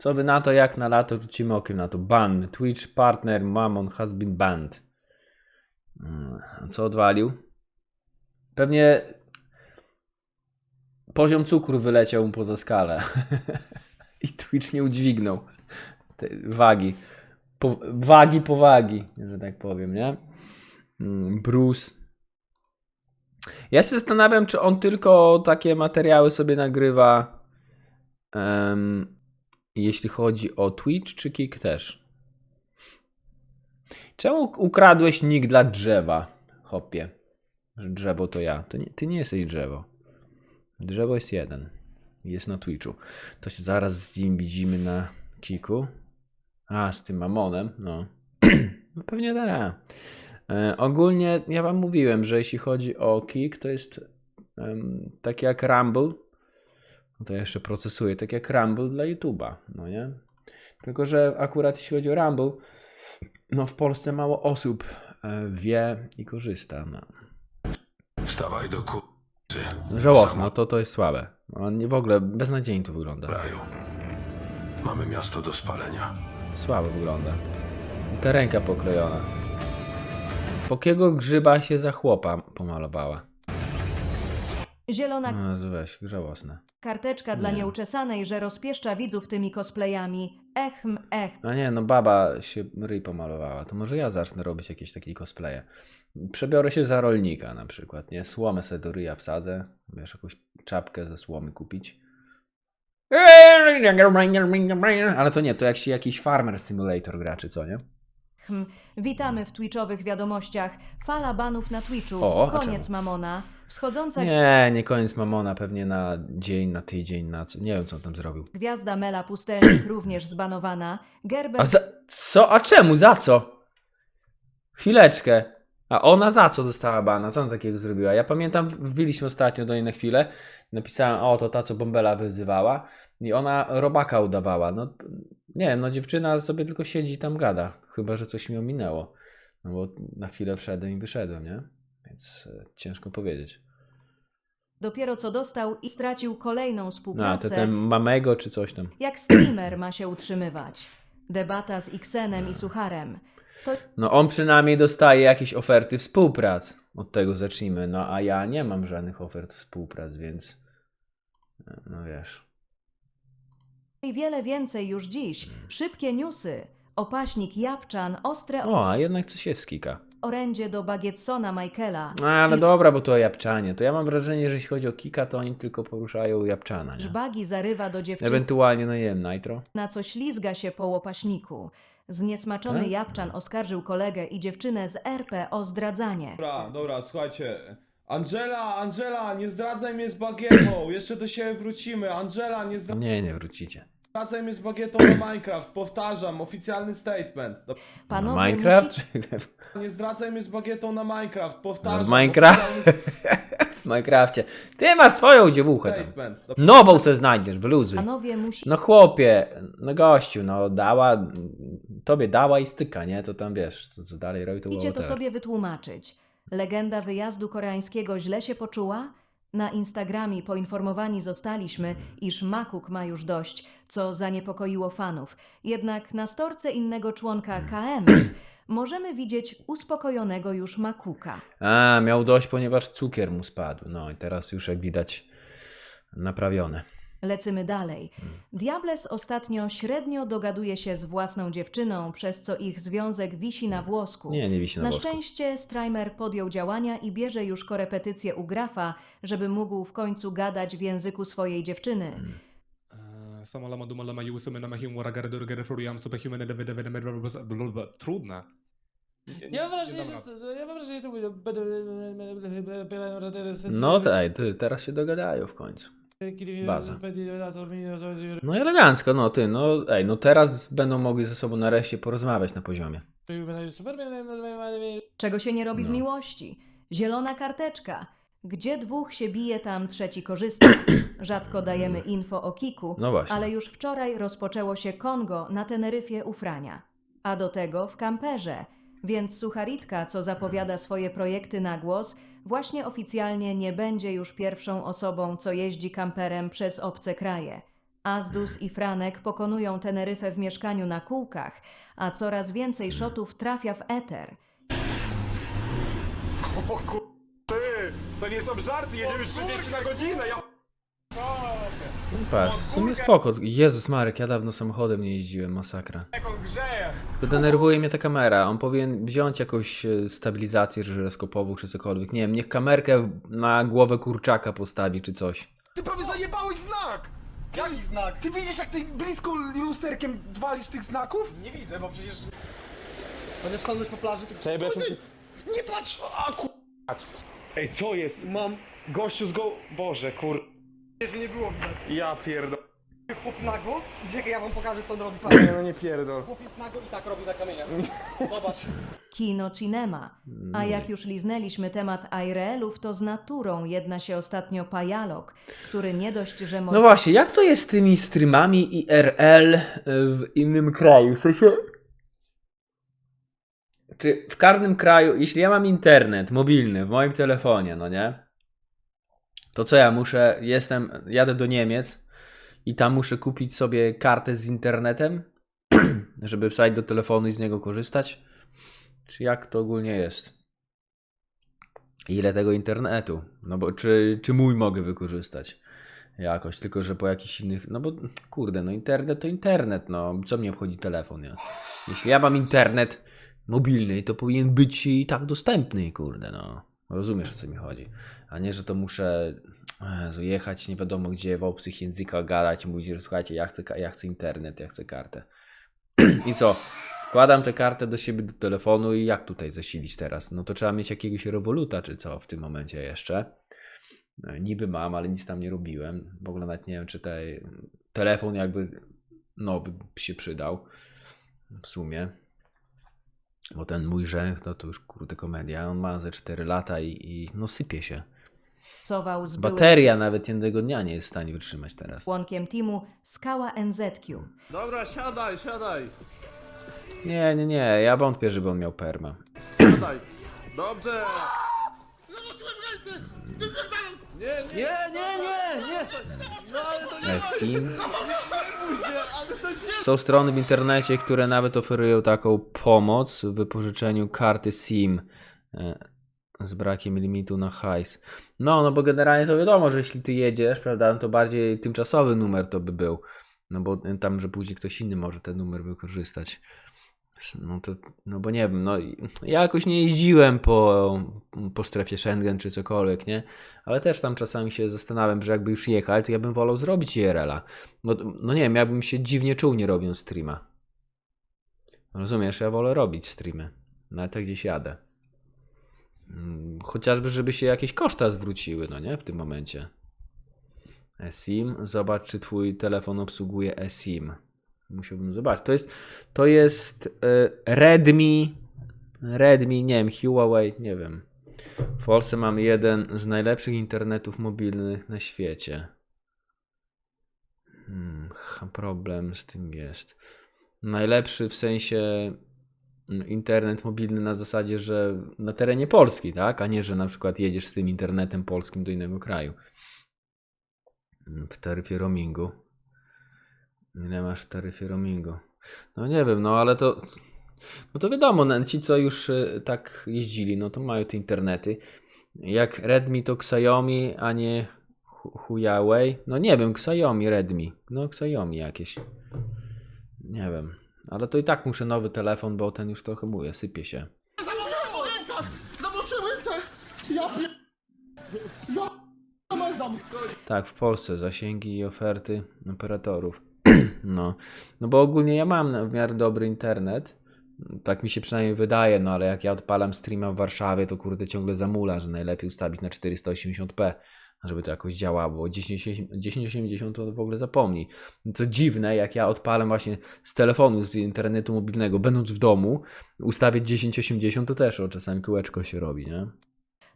Co by na to, jak na lato rzucimy okiem na to. Ban. Twitch partner Mammon has been banned. Mm, Co odwalił? Pewnie poziom cukru wyleciał mu poza skalę. I Twitch nie udźwignął tej wagi. Po, wagi powagi, że tak powiem, nie? Mm, Bruce. Ja się zastanawiam, czy on tylko takie materiały sobie nagrywa, jeśli chodzi o Twitch, czy Kik też. Czemu ukradłeś nick dla drzewa, hopie? Drzewo to ja. Nie, ty nie jesteś drzewo. Drzewo jest jeden. Jest na Twitchu. To się zaraz z nim widzimy na Kiku. A, z tym mamonem, no. no pewnie tak. E, ogólnie ja wam mówiłem, że jeśli chodzi o Kik, to jest em, tak jak Rumble. No to ja jeszcze procesuję, tak jak Rumble dla YouTube'a, no nie? Tylko, że akurat jeśli chodzi o Rumble, no w Polsce mało osób e, wie i korzysta. No. Wstawaj do ku... Żałosne, no to to jest słabe. On nie w ogóle beznadziejnie to wygląda. Kraju. Mamy miasto do spalenia. Słabo wygląda. Ta ręka pokrojona. Pokiego grzyba się za chłopa pomalowała. Zielona No weź, żałosne. karteczka dla Nie. nieuczesanej, że rozpieszcza widzów tymi cosplayami. Echm, ech. A nie, no baba się ryj pomalowała. To może ja zacznę robić jakieś takie cosplaye. Przebiorę się za rolnika na przykład, nie? Słomę sobie do ryja wsadzę. Wiesz, jakąś czapkę ze słomy kupić. Ale to nie, to jak się jakiś Farmer Simulator gra, czy co, nie? Hm. Witamy w Twitchowych wiadomościach. Fala banów na Twitchu. O, a Koniec? Mamona. Wschodząca Nie, nie koniec Mamona, pewnie na dzień, na tydzień, na co. Nie wiem, co on tam zrobił. gwiazda Mela Pustelnik również zbanowana. Gerber A za co? A czemu? Za co? Chwileczkę. A ona za co dostała bana? Co ona takiego zrobiła? Ja pamiętam, wbiliśmy ostatnio do niej na chwilę. Napisałem, o to ta, co Bombela wyzywała. I ona robaka udawała. No nie no dziewczyna sobie tylko siedzi i tam gada. Chyba, że coś mi ominęło. No bo na chwilę wszedłem i wyszedłem, nie? Więc e, ciężko powiedzieć. dopiero co dostał i stracił kolejną No, współpracę. te, ten Mamego czy coś tam. Jak streamer ma się utrzymywać? Debata z Xenem i Sucharem. To No on przynajmniej dostaje jakieś oferty współprac. Od tego zacznijmy. No a ja nie mam żadnych ofert współprac, więc e, no wiesz. i wiele więcej już dziś. Szybkie newsy. Opaśnik Japczan, ostre O, a jednak coś jest kika. Orędzie do Bagietsona Michaela. No ale dobra, bo to Japczanie. To ja mam wrażenie, że jeśli chodzi o kika, to oni tylko poruszają Japczana. Nie? Żbagi zarywa do dziewczyny, Ewentualnie, no nie wiem, Nitro. na co ślizga się po łopaśniku. Zniesmaczony E? Japczan oskarżył kolegę i dziewczynę z RP o zdradzanie. Dobra, dobra, słuchajcie. Angela, Angela, nie zdradzaj mnie z bagietą. Jeszcze do siebie wrócimy. Angela, nie No Nie, nie wrócicie. Zdradzaj mnie z bagietą na Minecraft. Powtarzam, oficjalny statement. No, Panowie Minecraft? Nie zdradzaj mnie z bagietą na Minecraft. Powtarzam. w Minecraft? oficjalny w Minecrafcie. Ty masz swoją dziewuchę tam. Statement. Nową se znajdziesz, wyluzuj. Panowie musi... No chłopie, no gościu, no dała, tobie dała i styka, nie? To tam wiesz, co, co dalej robi, to było Musicie to whatever. sobie wytłumaczyć. Legenda wyjazdu koreańskiego źle się poczuła? Na Instagramie poinformowani zostaliśmy, iż Makuk ma już dość, co zaniepokoiło fanów. Jednak na storce innego członka KM możemy widzieć uspokojonego już Makuka. A, miał dość, ponieważ cukier mu spadł. No i teraz już jak widać naprawione. Lecymy dalej. Diables ostatnio średnio dogaduje się z własną dziewczyną, przez co ich związek wisi na włosku. Nie, nie wisi na, Na wosku. szczęście Strajmer podjął działania i bierze już korepetycje u grafa, żeby mógł w końcu gadać w języku swojej dziewczyny. E, waragardur gerefuriam superhuman Trudne. Ja mam wrażenie, że, ja mam wrażenie, że to będzie... No daj, ty, teraz się dogadają w końcu. Baza. No i elegancko, no ty, no ej, no teraz będą mogli ze sobą nareszcie porozmawiać na poziomie. Czego się nie robi z No. miłości? Zielona karteczka. Gdzie dwóch się bije, tam trzeci korzysta. Rzadko dajemy info o Kiku, No właśnie. ale już wczoraj rozpoczęło się Kongo na Teneryfie u Frania. A do tego w kamperze. Więc Sucharitka, co zapowiada swoje projekty na głos, właśnie oficjalnie nie będzie już pierwszą osobą, co jeździ kamperem przez obce kraje. Azdus i Franek pokonują Teneryfę w mieszkaniu na kółkach, a coraz więcej szotów trafia w eter. O kur... Ty! To nie są żarty, jedziemy 30 na godzinę, ja... No Patrz, w sumie spoko. Jezus Marek, ja dawno samochodem nie jeździłem, masakra. Jak on grzeje! To denerwuje mnie ta kamera. On powinien wziąć jakąś e, stabilizację żyroskopową czy cokolwiek. Nie wiem, niech kamerkę na głowę kurczaka postawi czy coś. Ty prawie zajebałeś znak! Jaki znak? Ty widzisz jak ty blisko lusterkiem walisz tych znaków? Nie widzę, bo przecież... Będziesz szalnąć po plaży? Cześć, Nie patrz! A kur... Ej, co jest? Mam gościu z go... Boże, kur... Że nie było widać. Ja pierdol. Chłop nago, gdzie ja wam pokażę co on robi. Nie, no nie pierdol. Chłop jest nago i tak robi na kamieniach. Zobacz. Kino Cinema. A jak już liznęliśmy temat IRL-ów, to z naturą jedna się ostatnio pajalok, który nie dość, że No właśnie, jak to jest z tymi streamami IRL w innym kraju? W sensie. Czy w każdym kraju, jeśli ja mam internet mobilny w moim telefonie, no nie? To co ja muszę, jestem, jadę do Niemiec i tam muszę kupić sobie kartę z internetem, żeby wsadzić do telefonu i z niego korzystać? Czy jak to ogólnie jest? Ile tego internetu? No bo czy, czy mój mogę wykorzystać? Jakoś, tylko że po jakichś innych. No bo kurde, no internet to internet, no co mnie obchodzi telefon, nie? Jeśli ja mam internet mobilny, to powinien być i tak dostępny, kurde, no. Rozumiesz o co mi chodzi. A nie, że to muszę Jezu, jechać nie wiadomo gdzie, w obcych językach gadać mówić, że słuchajcie, ja chcę, ja chcę internet, ja chcę kartę. I co? Wkładam tę kartę do siebie do telefonu i jak tutaj zasilić teraz? No to trzeba mieć jakiegoś rewoluta, czy co w tym momencie jeszcze. No, Niby mam, ale nic tam nie robiłem. W ogóle nawet nie wiem, czy te, telefon jakby nowy by się przydał. W sumie. Bo ten mój rzęch, no to już kurde komedia. On ma ze 4 lata i, i no sypie się. z byłym Bateria nawet jednego dnia nie jest w stanie wytrzymać teraz. członkiem teamu Skała NZQ. Dobra, siadaj, siadaj, Nie, nie, nie. Ja wątpię, żeby on miał perma. siadaj. Dobrze. Nie, nie, nie, nie, nie. No ale to nie to nie. Są strony w internecie, które nawet oferują taką pomoc w wypożyczeniu karty SIM e, z brakiem limitu na hajs. No, no bo generalnie to wiadomo, że jeśli ty jedziesz, prawda, no to bardziej tymczasowy numer to by był. No bo tam, że później ktoś inny może ten numer wykorzystać. No to, no bo nie wiem, no ja jakoś nie jeździłem po, po strefie Schengen czy cokolwiek, nie? Ale też tam czasami się zastanawiam, że jakby już jechać, to ja bym wolał zrobić IRL-a. No, no nie wiem, ja bym się dziwnie czuł nie robiąc streama. Rozumiesz, ja wolę robić streamy. Nawet jak gdzieś jadę. Mm, Chociażby, żeby się jakieś koszta zwróciły, no nie? W tym momencie. eSIM. Zobacz, czy twój telefon obsługuje eSIM. Musiałbym zobaczyć. To jest, to jest y, Redmi. Redmi, nie wiem, Huawei, nie wiem. W Polsce mam jeden z najlepszych internetów mobilnych na świecie. Hmm, problem z tym jest. Najlepszy w sensie mm, internet mobilny na zasadzie, że na terenie Polski, tak? A nie, że na przykład jedziesz z tym internetem polskim do innego kraju. Mm, W taryfie roamingu. Ile masz w taryfie roamingu? No nie wiem, no ale to. No to wiadomo, no, ci co już y, tak jeździli, no to mają te internety. Jak Redmi to Xiaomi, a nie Hu- Huawei. No nie wiem, Xiaomi, Redmi. No Xiaomi jakieś. Nie wiem. Ale to i tak muszę nowy telefon, bo ten już trochę mówię, sypie się. Tak, w Polsce zasięgi i oferty operatorów. No, no bo ogólnie ja mam w miarę dobry internet. Tak mi się przynajmniej wydaje, no ale jak ja odpalam streama w Warszawie, to kurde ciągle zamula, że najlepiej ustawić na 480p, żeby to jakoś działało. 1080 1080 to w ogóle zapomnij. Co dziwne, jak ja odpalam właśnie z telefonu, z internetu mobilnego, będąc w domu, ustawię 1080, to też o czasami kółeczko się robi, nie?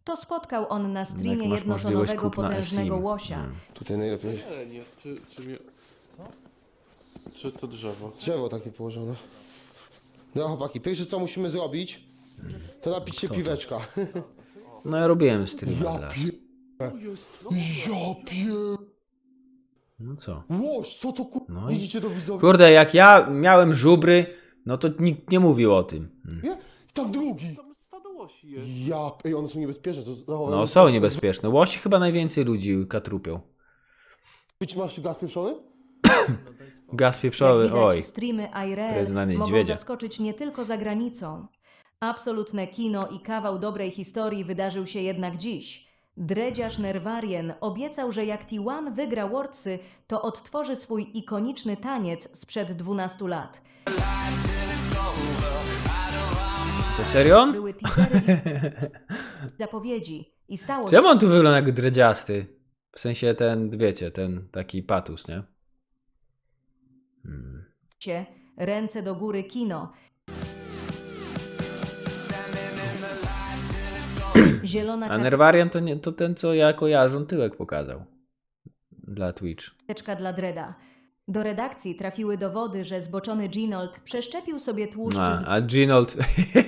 To spotkał on na Jak streamie jednotonowego potężnego łosia. Mm. Tutaj najlepiej. Nie, jest, czy, czy mnie... Czy to drzewo? Drzewo takie położone. No chłopaki, pierwsze co musimy zrobić, to napić się piweczka. No ja robiłem streama Ja zaraz. pier... Ja pier... No co? Łoś, co to ku... No i- Widzicie to widzowie? Kurde, jak ja miałem żubry, no to nikt nie mówił o tym. Mm. Nie? Tak drugi. Tam stado łosi jest. Ja, ej, one są niebezpieczne. To No są niebezpieczne. Łosi chyba najwięcej ludzi katrupią. Ty masz gaz pieprzony? Gaz Jak pieprzowy, widać, oj. streamy IRL mogą niedźwiedzia. zaskoczyć nie tylko za granicą. Absolutne kino i kawał dobrej historii wydarzył się jednak dziś. Dredziarz Nerwarien obiecał, że jak T1 wygra Worldsy, to odtworzy swój ikoniczny taniec sprzed 12 lat. To serio? Były teasery i zapowiedzi. I stało się Czemu on tu wygląda jak dredziasty? W sensie ten, wiecie, ten taki patus, nie? Hmm. ręce do góry kino. Zielona A Nerwarian to, nie, to ten, co ja kojarzę, tyłek pokazał. Dla Twitch. karteczka dla Dreda. Do redakcji trafiły dowody, że zboczony Ginold przeszczepił sobie tłuszcz A, z a Ginold,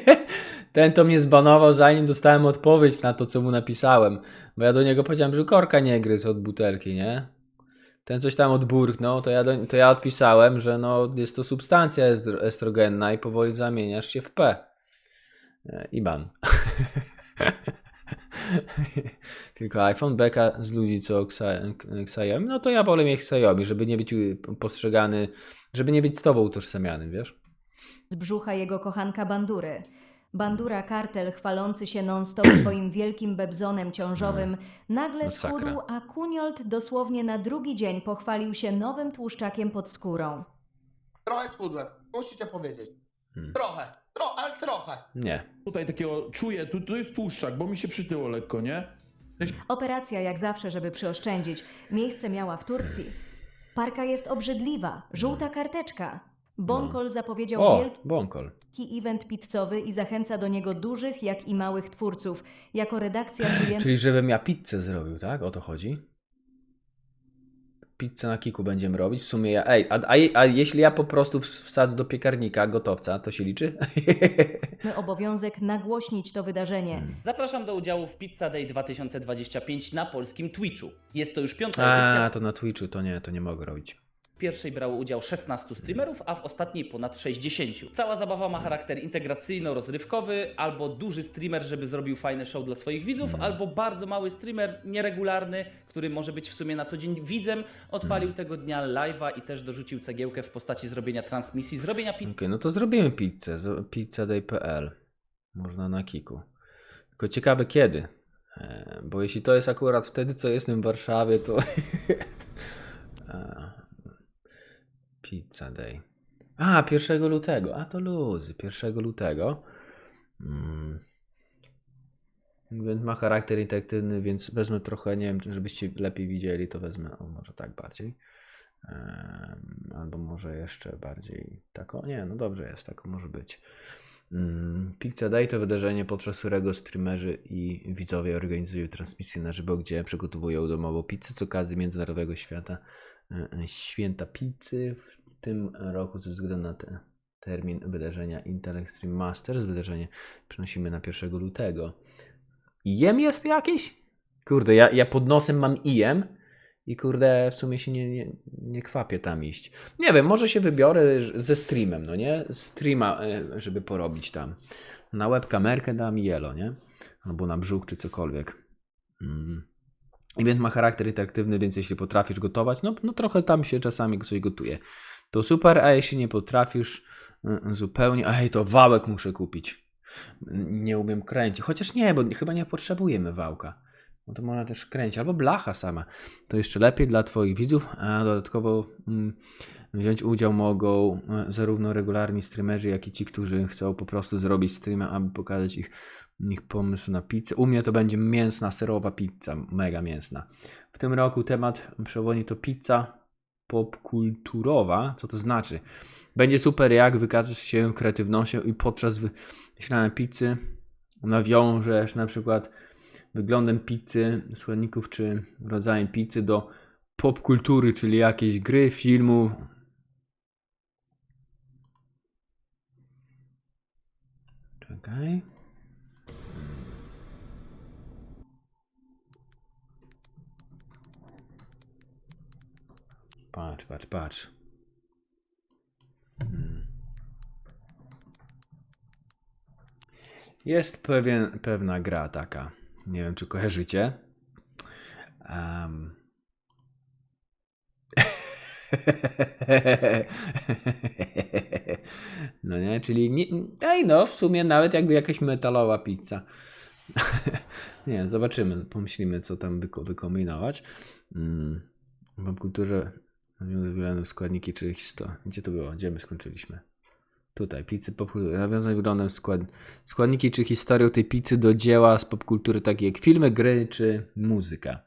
ten to mnie zbanował zanim dostałem odpowiedź na to, co mu napisałem. Bo ja do niego powiedziałem, że korka nie gryzł od butelki, nie? Ten coś tam odburknął, to ja, do, to ja odpisałem, że no, jest to substancja estro- estrogenna i powoli zamieniasz się w P. E, I ban. Tylko iPhone beka z ludzi, co Xiaomi, no to ja wolę mieć Xiaomi, żeby nie być postrzegany, żeby nie być z tobą utożsamianym, wiesz? z brzucha jego kochanka Bandury. Bandura kartel chwalący się non-stop swoim wielkim bebzonem ciążowym nagle Masakra. schudł, a Kuniold dosłownie na drugi dzień pochwalił się nowym tłuszczakiem pod skórą. Trochę schudłem, musicie powiedzieć. Hmm. Trochę, tro, ale trochę. Nie. Tutaj takiego czuję, tu, tu jest tłuszczak, bo mi się przytyło lekko, nie? Operacja jak zawsze, żeby przyoszczędzić. Miejsce miała w Turcji. Parka jest obrzydliwa, żółta karteczka. Bonkol zapowiedział O, wielki Bonkol. event pizzowy i zachęca do niego dużych, jak i małych twórców. Jako redakcja czujemy Czyli żebym ja pizzę zrobił, tak? O to chodzi? Pizzę na kiku będziemy robić. W sumie ja. Ej, a, a, a jeśli ja po prostu ws- wsadzę do piekarnika gotowca, to się liczy? obowiązek nagłośnić to wydarzenie. Zapraszam do udziału w Pizza Day 2025 na polskim Twitchu. Jest to już piąta edycja. A, to na Twitchu to nie, to nie mogę robić. W pierwszej brało udział 16 streamerów, a w ostatniej ponad 60. Cała zabawa ma charakter integracyjno-rozrywkowy, albo duży streamer, żeby zrobił fajne show dla swoich widzów, albo bardzo mały streamer, nieregularny, który może być w sumie na co dzień widzem, odpalił tego dnia live'a i też dorzucił cegiełkę w postaci zrobienia transmisji, zrobienia pizzy. Okej, no to zrobimy pizzę. Pizzaday.pl. Można na kiku. Tylko ciekawe kiedy. E, Bo jeśli to jest akurat wtedy, co jestem w Warszawie, to. Pizza Day. A, 1 lutego. A to luzy. 1 lutego. Mm. Ma charakter interaktywny, więc wezmę trochę, nie wiem, żebyście lepiej widzieli, to wezmę, o, może tak bardziej. Em, Albo może jeszcze bardziej tak. O nie, no dobrze jest, tak może być. Mm, Pizza Day to wydarzenie, podczas którego streamerzy i widzowie organizują transmisję na żywo, gdzie przygotowują domową pizzę z okazji Międzynarodowego Świata Święta Pizzy. W tym roku ze względu na ten termin wydarzenia Intel Extreme Masters, wydarzenie przenosimy na 1 lutego. IEM jest jakiś? Kurde, ja, ja pod nosem mam IEM i kurde, w sumie się nie, nie, nie kwapię tam iść. Nie wiem, może się wybiorę ze streamem, no nie? Streama, e, żeby porobić tam. Na webkamerkę dam jelo, nie? Albo na brzuch, czy cokolwiek. Mm. Event ma charakter interaktywny, więc jeśli potrafisz gotować, no, no trochę tam się czasami coś gotuje. To super, a jeśli nie potrafisz y, zupełnie, ej, to wałek muszę kupić. Nie umiem kręcić. Chociaż nie, bo chyba nie potrzebujemy wałka. No to można też kręcić, albo blacha sama. To jeszcze lepiej dla Twoich widzów, a dodatkowo mm, wziąć udział mogą e, zarówno regularni streamerzy, jak i ci, którzy chcą po prostu zrobić streama, aby pokazać ich, ich pomysł na pizzę. U mnie to będzie mięsna, serowa pizza, mega mięsna. W tym roku temat przewodni to pizza popkulturowa. Co to znaczy? Będzie super, jak wykażesz się kreatywnością i podczas wyślania pizzy nawiążesz na przykład wyglądem pizzy, składników czy rodzajem pizzy do popkultury, czyli jakiejś gry, filmu. Czekaj. Patrz, patrz, patrz. Hmm. Jest pewien, pewna gra taka. Nie wiem, czy kojarzycie. Um. No nie, czyli nie, ej no, w sumie nawet jakby jakaś metalowa pizza. nie, zobaczymy, pomyślimy co tam wyko- wykombinować. Mm. W kulturze nawiązań wyglądają składniki czy historii. Gdzie to było? Gdzie my skończyliśmy? Tutaj, pizzy popkultury. Nawiązań wyglądem skład... składniki czy historię tej pizzy do dzieła z popkultury, takie jak filmy, gry czy muzyka.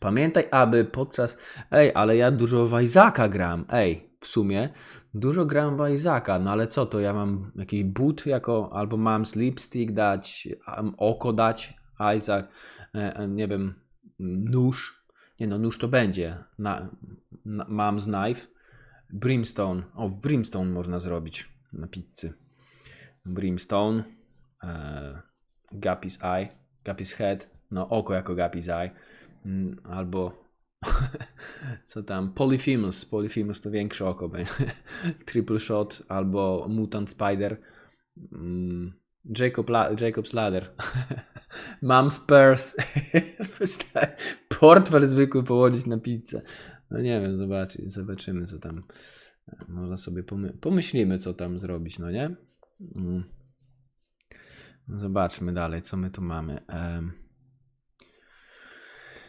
Pamiętaj, aby podczas. Ej, ale ja dużo w Isaaca gram. Ej, w sumie dużo gram w Isaaca, no ale co to? Ja mam jakiś but jako, albo mam slipstick dać, oko dać, Isaac, e, e, nie wiem, nóż. Nie no, nóż to będzie. Na, na, mam z knife. Brimstone. O, brimstone można zrobić na pizzy. Brimstone. E, Guppy's Eye. Guppy's Head. No, oko jako Guppy's Eye. Mm, Albo co tam? Polyphemus. Polyphemus to większe oko. Triple Shot albo Mutant Spider. Mm, Jacob La Jacob's Ladder. Mam Spurs. Portfel zwykły położyć na pizzę. No nie wiem, zobaczy, zobaczymy co tam. Można sobie pomy pomyślimy, co tam zrobić, no nie? Mm. Zobaczmy dalej, co my tu mamy. Em.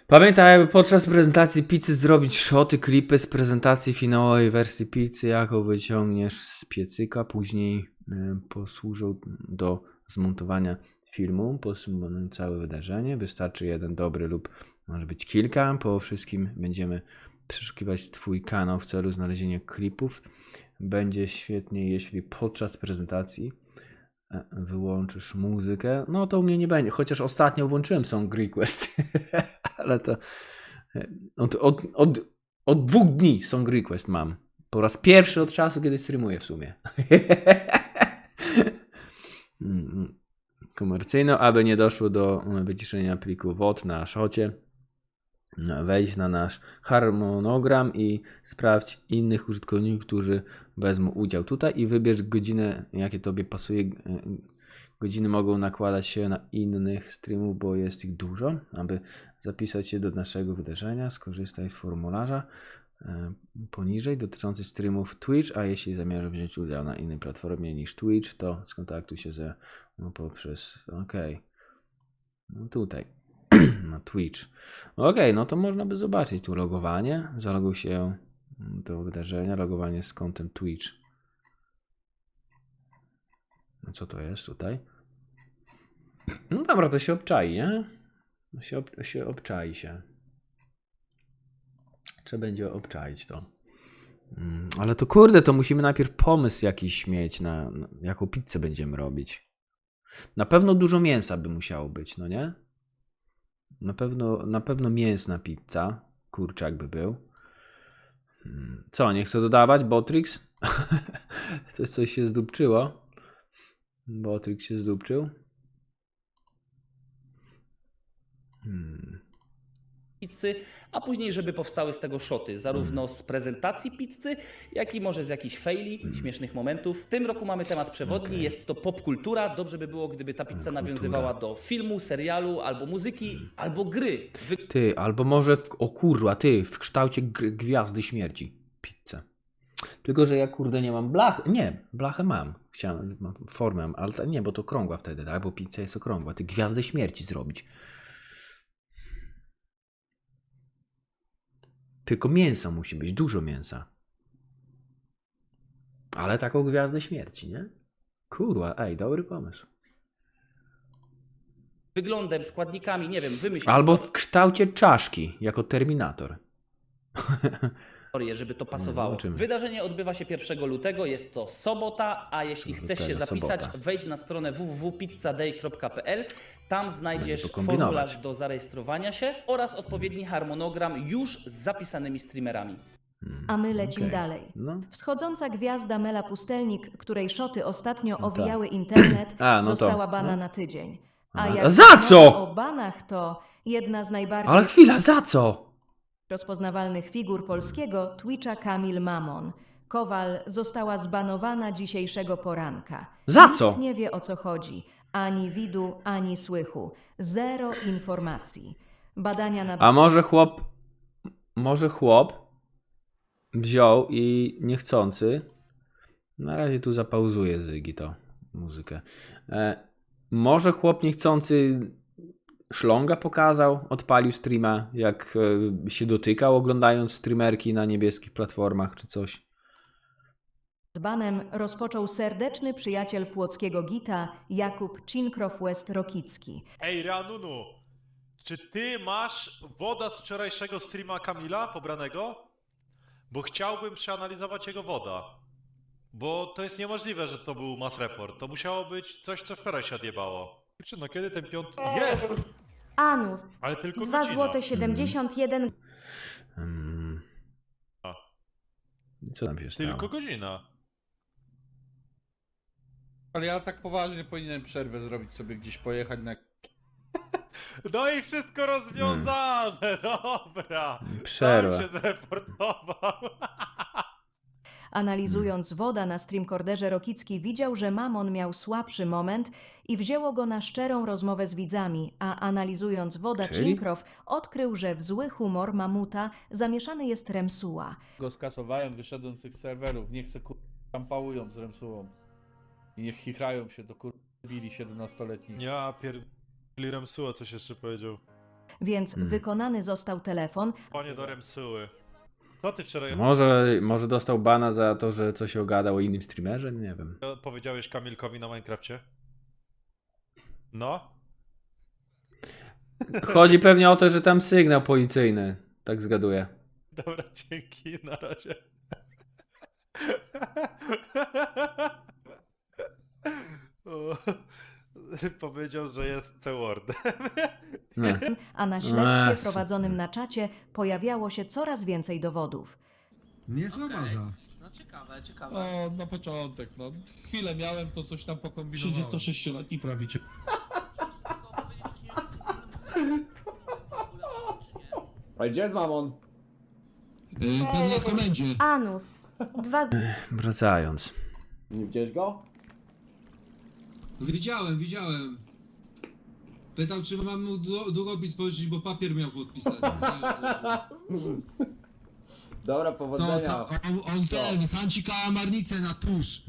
Pamiętaj, aby podczas prezentacji pizzy zrobić shoty, klipy z prezentacji finałowej wersji pizzy, jaką wyciągniesz z piecyka, później y, posłużą do zmontowania filmu, podsumowując całe wydarzenie. Wystarczy jeden dobry lub może być kilka. Po wszystkim będziemy przeszukiwać Twój kanał w celu znalezienia klipów. Będzie świetnie, jeśli podczas prezentacji e, wyłączysz muzykę. No to u mnie nie będzie, chociaż ostatnio włączyłem Song Request, ale to e, od, od, od, od dwóch dni Song Request mam. Po raz pierwszy od czasu, kiedy streamuję w sumie. Mm, Komercyjno, aby nie doszło do e, wyciszenia pliku WOT na szocie. Wejdź na nasz harmonogram i sprawdź innych użytkowników, którzy wezmą udział tutaj i wybierz godzinę, jakie tobie pasuje. Godziny mogą nakładać się na innych streamów, bo jest ich dużo. Aby zapisać się do naszego wydarzenia, skorzystaj z formularza e, poniżej dotyczący streamów Twitch, a jeśli zamierzasz wziąć udział na innej platformie niż Twitch, to skontaktuj się ze no, poprzez. Okej. No tutaj. na Twitch. Okej, no to można by zobaczyć tu logowanie. Zaloguj się do wydarzenia, logowanie z kontem Twitch. No co to jest tutaj? No dobra, to się obczai, nie? No Się, ob, się obczai się. Trzeba będzie obczaić to. Mm, Ale to kurde, to musimy najpierw pomysł jakiś mieć na, na jaką pizzę będziemy robić. Na pewno dużo mięsa by musiało być, no nie? Na pewno, na pewno mięsna pizza. Kurczak by był. Hmm, Co, nie chcę dodawać? Botrix? coś, coś się zdupczyło. Botrix się zdupczył. Hmm. Pizzy, a później, żeby powstały z tego szoty, zarówno z prezentacji pizzy, jak i może z jakichś faili, śmiesznych momentów. W tym roku mamy temat przewodni, Okej. jest to popkultura. Dobrze by było, gdyby ta pizza nawiązywała do filmu, serialu, albo muzyki, albo gry. Ty, albo może, w, o kurwa, ty, w kształcie gwiazdy śmierci. Pizzę. Tylko, że ja kurde nie mam blachy. Nie, blachę mam. Chciałem, mam formę, ale nie, bo to okrągła wtedy, tak? Bo pizza jest okrągła. Ty gwiazdę śmierci zrobić. Tylko mięsa musi być, dużo mięsa. Ale taką gwiazdę śmierci, nie? Kurwa, ej, dobry pomysł. Wyglądem, składnikami, nie wiem, wymyśl Albo w kształcie czaszki, jako Terminator. historię, żeby to pasowało. zobaczymy. Wydarzenie odbywa się 1 lutego, jest to sobota, a jeśli chcesz się Lutego, zapisać, sobota. wejdź na stronę www.pizzaday.pl. Tam znajdziesz Będę to kombinować. formularz do zarejestrowania się oraz odpowiedni harmonogram już z zapisanymi streamerami. A my lecimy Okej. dalej. No. Wschodząca gwiazda Mela Pustelnik, której szoty ostatnio No tak. owijały internet, A, no to- dostała bana no. na tydzień. A A, jak za mowa co? O banach to jedna z najbardziej Ale chwila, za co? Rozpoznawalnych figur polskiego Twitcha Kamil Mamon. Kowal została zbanowana dzisiejszego poranka. Za Nikt co? nie wie o co chodzi. Ani widu, ani słychu. Zero informacji. Badania nad A może chłop. Może chłop wziął i niechcący. Na razie tu zapauzuję Zygi to muzykę. E, może chłop niechcący szlonga pokazał, odpalił streama, jak e, się dotykał, oglądając streamerki na niebieskich platformach czy coś. banem rozpoczął serdeczny przyjaciel płockiego gita Jakub Cinkrof West Rokicki. Ej, Reanunu, czy ty masz woda z wczorajszego streama Kamila pobranego? Bo chciałbym przeanalizować jego woda. Bo to jest niemożliwe, że to był mass report. To musiało być coś, co wczoraj się odjebało. Czy no kiedy ten piąty... Jest! Anus. Ale tylko 2 godzina. zł 71 Mm. A. Co tam się stało? Tylko godzina. Ale ja tak poważnie powinienem przerwę zrobić sobie gdzieś pojechać na... No i wszystko rozwiązane, dobra. Przerwa. Sam się zreportował. Analizując woda na streamcorderze Rokicki widział, że Mamon miał słabszy moment i wzięło go na szczerą rozmowę z widzami, a analizując woda Czyli? Cinkrof odkrył, że w zły humor mamuta zamieszany jest Remsuła. Go skasowałem, wyszedłem z tych serwerów, niech se kur... tam pałują z Remsułą. I niech chichrają się do kur... bili 17-letni. Ja pierdolę Remsuła coś jeszcze powiedział. Więc Hmm. wykonany został telefon, Panie do Remsuły. Co ty wczoraj Może, może dostał bana za to, że coś ogadał o innym streamerze? Nie wiem. powiedziałeś Kamilkowi na Minecrafcie? No? Chodzi pewnie o to, że tam sygnał policyjny. Tak zgaduję. Dobra, dzięki, na razie. O, powiedział, że jest C-wordem. Nie. a na śledztwie Jezu. prowadzonym na czacie pojawiało się coraz więcej dowodów. Niezła baza. No ciekawe, ciekawe. O, na początek, no. Chwilę miałem, to coś tam pokombinowałem. 36-letni prawicie. A gdzie jest mamon? Pewnie na komendzie. Anus. 2 zł Wracając. Nie widziałeś go? Widziałem, widziałem. Pytał, czy mam mu dłu- długopis pożyczyć, bo papier miał podpisać. Dobra, No, powodzenia. to, on, on ten, hanci kałamarnicę na tusz.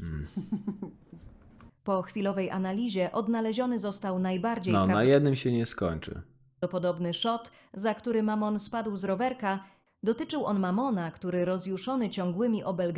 Po chwilowej analizie odnaleziony został najbardziej No, na jednym się nie skończy. Prawdopodobny shot, za który Mamon spadł z rowerka, dotyczył on Mamona, który rozjuszony ciągłymi obelgami